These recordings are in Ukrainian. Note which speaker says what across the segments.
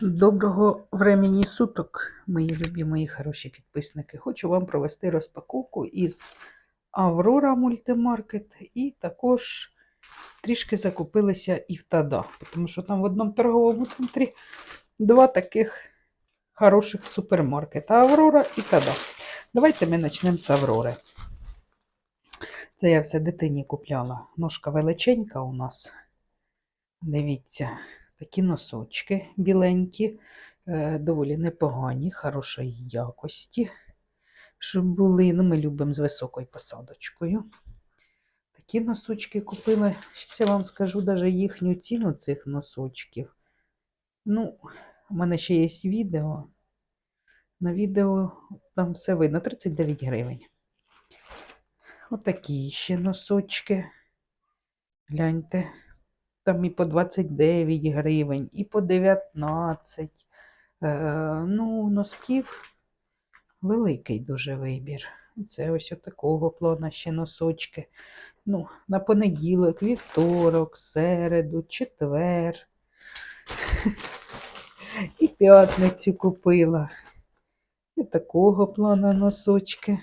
Speaker 1: Доброго времени суток, мої любі, мої хороші підписники. Хочу вам провести розпаковку із Аврора Мультимаркет і також трішки закупилися і в Тада, тому що там в одному торговому центрі два таких хороших супермаркета Аврора і Тада. Давайте ми почнемо з Аврори. Це я все дитині купляла. Ножка величенька у нас. Дивіться, такі носочки біленькі, е, доволі непогані, хорошої якості. Щоб були, ну, ми любимо з високою посадочкою. Такі носочки купила. Щас я вам скажу навіть їхню ціну цих носочків. Ну, у мене ще є відео. На відео там все видно 39 гривень. Отакі ще носочки. Гляньте. Там і по 29 гривень, і по 19. Е, ну, носків великий дуже вибір. Це ось такого плана ще носочки. Ну, на понеділок, вівторок, середу, четвер. І п'ятницю купила. І такого плана носочки.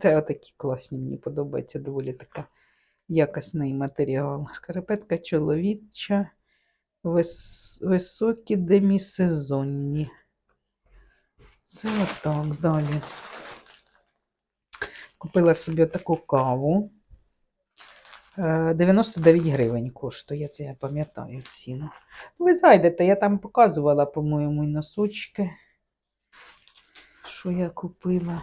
Speaker 1: Це отакі класні, мені подобається доволі така якісний матеріал. Шкарпетка чоловіча, вис... високі демісезонні. Це отак далі. Купила собі таку каву. Е, 99 гривень коштує, це я пам'ятаю ціну. Ви зайдете, я там показувала, по-моєму, і носочки, що я купила.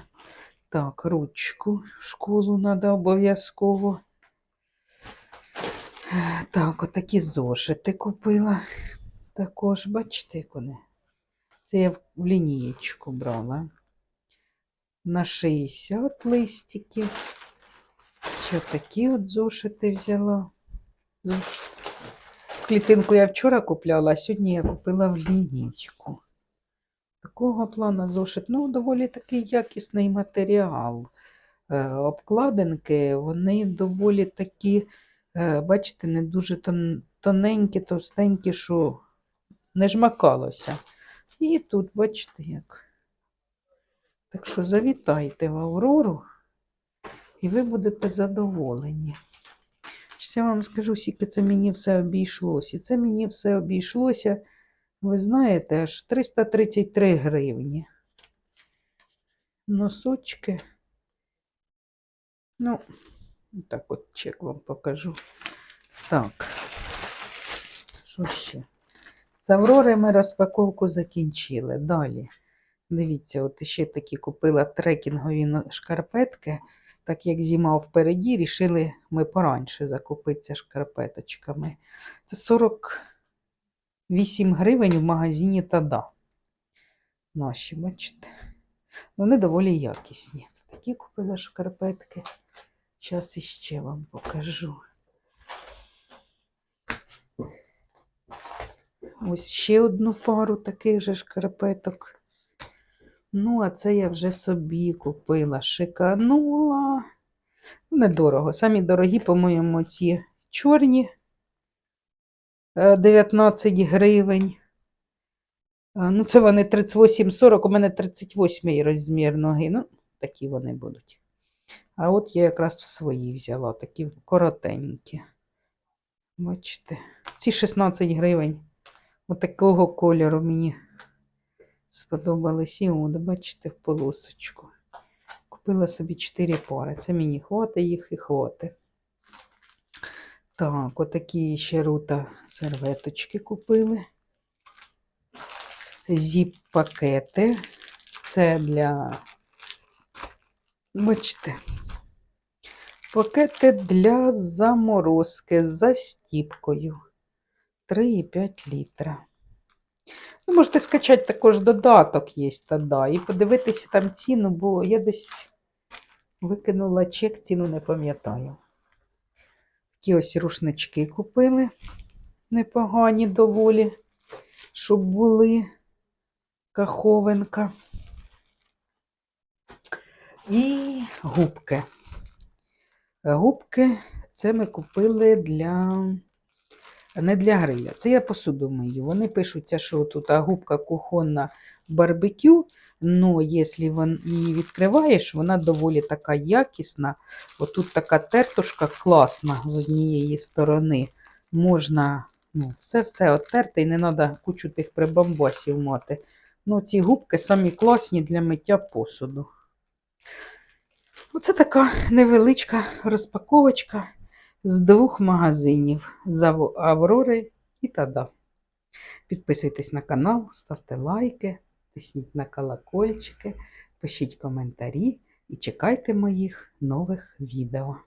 Speaker 1: Так, ручку школу треба обов'язково. Так, отакі зошити купила. Також, бачите, як вони. Це я в лінієчку брала. На 60 листиків. Ще такі от зошити взяла. Зошит. Клітинку я вчора купляла, а сьогодні я купила в лінійку. Такого плану зошит. Ну, доволі такий якісний матеріал. Е, обкладинки, вони доволі такі, бачите, не дуже тон, тоненькі, товстенькі, що не жмакалося. І тут, бачите, як. Так що завітайте в Аврору, і ви будете задоволені. Я вам скажу, скільки це мені все обійшлося. І це мені все обійшлося, ви знаєте, аж 333 гривні. Носочки. Ну, так от чек вам покажу. Так. Що ще? З Аврори ми розпаковку закінчили. Далі. Дивіться, от ще такі купила трекінгові шкарпетки. Так як зима впереді, рішили ми пораньше закупитися шкарпеточками. Це 48 гривень в магазині Тада. Наші, бачите? Вони доволі якісні. Це такі купила шкарпетки. Зараз іще вам покажу. Ось ще одну пару таких же шкарпеток. Ну, а це я вже собі купила. Шиканула. Недорого. Самі дорогі, по-моєму, ці чорні. Е, 19 гривень. Е, Ну, це вони 38-40, у мене 38 розмір ноги. Ну, такі вони будуть. А от я якраз свої взяла, такі коротенькі. Бачите, ці 16 гривень. От кольору мені сподобались. І от, бачите, в полосочку. Купила собі 4 пари. Це мені хватить їх і хватить. Так, отакі ще рута серветочки купили. Зіп-пакети. Це для, бачите, пакети для заморозки з застіпкою. 3,5 літра. Ви можете скачати також додаток є тоді, і подивитися там ціну, бо я десь викинула чек, ціну не пам'ятаю. Такі ось рушнички купили. Непогані доволі, щоб були каховинка. І губки. Губки це ми купили для не для гриля. Це я посуду мию. Вони пишуться, що тут губка кухонна барбекю. Ну, якщо її відкриваєш, вона доволі така якісна. Отут така тертушка класна з однієї сторони. Можна ну, все-все оттерти і не треба кучу тих прибамбасів мати. Ну, ці губки самі класні для миття посуду. Оце така невеличка розпаковочка з двох магазинів з Аврори і Тада. Підписуйтесь на канал, ставте лайки, тисніть на колокольчики, пишіть коментарі і чекайте моїх нових відео.